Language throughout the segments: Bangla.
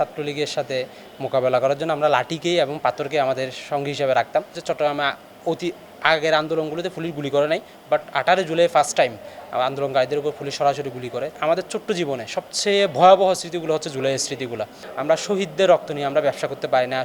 ছাত্রলীগের সাথে মোকাবেলা করার জন্য আমরা লাঠিকেই এবং পাথরকে আমাদের সঙ্গী হিসাবে রাখতাম। যে চট্টগ্রামে অতি আগের আন্দোলনগুলোতে পুলিশ গুলি করে নাই বাট আঠারো জুলাই ফার্স্ট টাইম আন্দোলনকারীদের উপর পুলিশ সরাসরি গুলি করে। আমাদের ছোট্ট জীবনে সবচেয়ে ভয়াবহ স্মৃতিগুলো হচ্ছে জুলাইয়ের স্মৃতিগুলো। আমরা শহীদদের রক্ত নিয়ে আমরা ব্যবসা করতে পারি না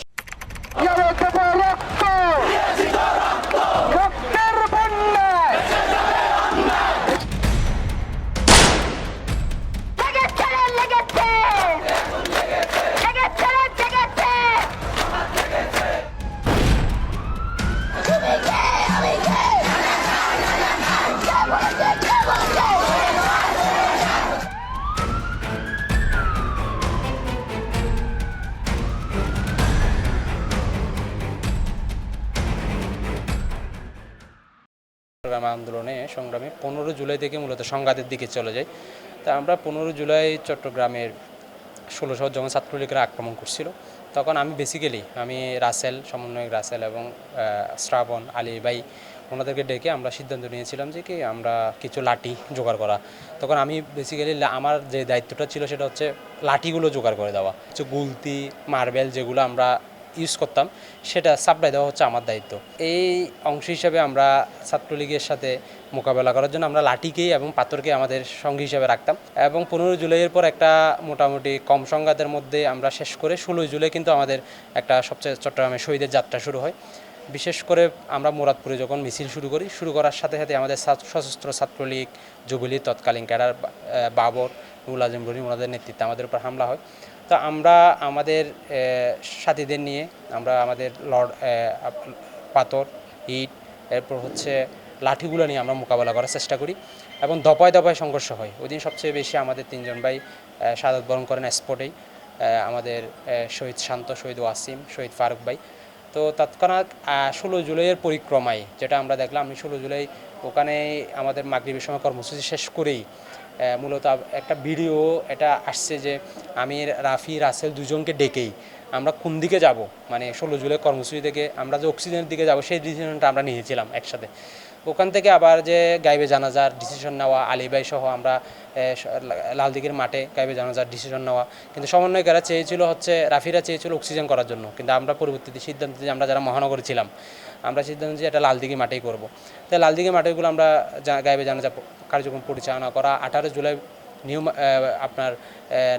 চট্টগ্রাম আন্দোলনে, সংগ্রামে পনেরো জুলাই থেকে মূলত সংঘাতের দিকে চলে যাই তা আমরা পনেরো জুলাই চট্টগ্রামের ষোলোশো যখন ছাত্রলীগরা আক্রমণ করছিল, তখন আমি বেসিক্যালি আমি রাসেল, সমন্বয়ক রাসেল এবং শ্রাবণ আলী ভাই ওনাদেরকে ডেকে আমরা সিদ্ধান্ত নিয়েছিলাম যে কি আমরা কিছু লাঠি জোগাড় করা। তখন আমি বেসিক্যালি আমার যে দায়িত্বটা ছিল সেটা হচ্ছে লাঠিগুলো জোগাড় করে দেওয়া। কিছু গুলতি, মার্বেল যেগুলো আমরা ইউজ করতাম, সেটা সাপ্লাই দেওয়া হচ্ছে আমার দায়িত্ব। এই অংশ হিসাবে আমরা ছাত্রলীগের সাথে মোকাবেলা করার জন্য আমরা লাঠিকেই এবং পাথরকে আমাদের সঙ্গী হিসাবে রাখতাম এবং পনেরো জুলাইয়ের পর একটা মোটামুটি কম সংঘাতের মধ্যে আমরা শেষ করে ষোলোই জুলাই কিন্তু আমাদের একটা সবচেয়ে চট্টগ্রামে শহীদের যাত্রা শুরু হয়। বিশেষ করে আমরা মুরাদপুরে যখন মিছিল শুরু করি, শুরু করার সাথে সাথে আমাদের সশস্ত্র ছাত্রলীগ, যুবলীগ, তৎকালীন ক্যাডার বাবর মুলাজিম রনি ওনাদের নেতৃত্বে আমাদের উপর হামলা হয়। তো আমরা আমাদের সাথীদের নিয়ে আমরা আমাদের আপ- পাথর, ইট, এরপর হচ্ছে লাঠিগুলো নিয়ে আমরা মোকাবেলা করার চেষ্টা করি এবং দপায় দপায় সংঘর্ষ হয়। ওই দিন সবচেয়ে বেশি আমাদের তিনজন ভাই সাদত বরণ করেন স্পটেই। আমাদের শহীদ শান্ত, শহীদ ওয়াসিম, শহীদ ফারুক ভাই। তো তৎক্ষণাৎ ষোলো জুলাইয়ের পরিক্রমায়, যেটা আমরা দেখলাম, আমি ষোলো জুলাই ওখানে আমাদের মাগরীবের সময় কর্মসূচি শেষ করেই মূলত একটা ভিডিও এটা আসছে যে আমি রাফি, রাসেল দুজনকে ডেকেই। আমরা কোন দিকে যাব? মানে ষোলো জুলাই কর্মসূচি থেকে আমরা যে অক্সিজেনের দিকে যাব, সেই ডিসিশনটা আমরা নিয়েছিলাম একসাথে। ওখান থেকে আবার যে গাইবে জানাজার ডিসিশন নেওয়া, আলিবাই সহ আমরা লালদিঘির মাঠে গাইবে জানাজার ডিসিশন নেওয়া। কিন্তু সমন্বয়কারা চেয়েছিল হচ্ছে, রাফিরা চেয়েছিল অক্সিজেন করার জন্য। কিন্তু আমরা পরবর্তীতে সিদ্ধান্ত যে আমরা যারা মহানগরে ছিলাম, আমরা সিদ্ধান্ত যে এটা লালদিঘি মাঠেই করব। তাই লালদিঘি মাঠেগুলো আমরা গাইবে জানাজা কার্যক্রম পরিচালনা করা, আঠারো জুলাই নিউ আপনার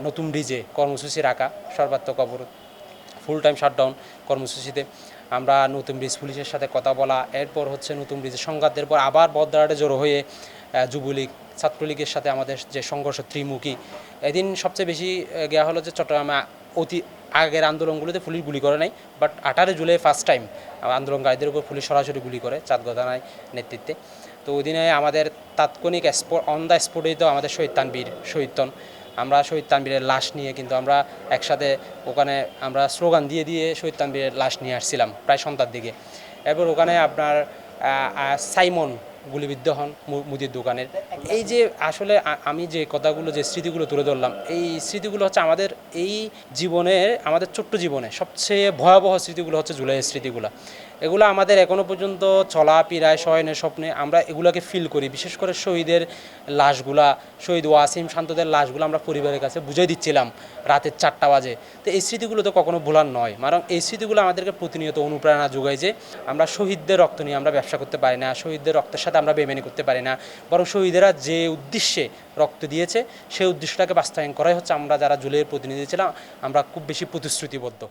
নতুন ডিজে কর্মসূচি রাখা, সর্বাত্মক অবরোধ। ফুল টাইম শাটডাউন কর্মসূচিতে। আমরা নতুন ব্রিজ পুলিশের সাথে কথা বলা, এরপর হচ্ছে নতুন ব্রিজের সংঘাতের পর আবার বদরাটে জড়ো হয়ে যুবলীগ, ছাত্রলীগের সাথে আমাদের যে সংঘর্ষ ত্রিমুখী, এদিন সবচেয়ে বেশি গেয়া হলো যে চট্টগ্রামে অতি আগের আন্দোলনগুলোতে পুলিশ গুলি করে নাই বাট আঠারো জুলাই ফার্স্ট টাইম আন্দোলনকারীদের উপর পুলিশ সরাসরি গুলি করে চাঁদগদানায় নেতৃত্বে। তো ওই দিনে আমাদের তাৎক্ষণিক অন দ্য স্পটেই তো আমাদের শহীদ তানবীর শহীদতন আমরা শহীদ তানবীরের লাশ নিয়ে কিন্তু আমরা একসাথে ওখানে আমরা স্লোগান দিয়ে দিয়ে শহীদ তানবীরের লাশ নিয়ে আসছিলাম, প্রায় সন্ধ্যার দিকে। এরপর ওখানে আপনার সাইমন গুলিবিদ্ধ হন মুদির দোকানের এই যে আসলে আমি যে কথাগুলো, যে স্মৃতিগুলো তুলে ধরলাম, এই স্মৃতিগুলো হচ্ছে আমাদের এই জীবনের আমাদের ছোট্ট জীবনে সবচেয়ে ভয়াবহ স্মৃতিগুলো হচ্ছে জুলাইয়ের স্মৃতিগুলো। এগুলো আমাদের এখনও পর্যন্ত চলা পীড়ায় শয়নের স্বপ্নে আমরা এগুলোকে ফিল করি। বিশেষ করে শহীদের লাশগুলা, শহীদ ওয়াসিম শান্তদের লাশগুলো আমরা পরিবারের কাছে বুঝাই দিচ্ছিলাম রাতের চারটা বাজে। তো এই স্মৃতিগুলো তো কখনো ভোলার নয়। কারণ এই স্মৃতিগুলো আমাদেরকে প্রতিনিয়ত অনুপ্রেরণা যোগায় যে আমরা শহীদদের রক্ত নিয়ে আমরা ব্যবসা করতে পারি না, শহীদদের রক্তের সাথে আমরা বেমেনি করতে পারি না। বরং শহীদেরা যে উদ্দেশ্যে রক্ত দিয়েছে, সেই উদ্দেশ্যটাকে বাস্তবায়ন করাই হচ্ছে আমরা যারা জুলের প্রতিনিধি ছিলাম, আমরা খুব বেশি প্রতিশ্রুতিবদ্ধ।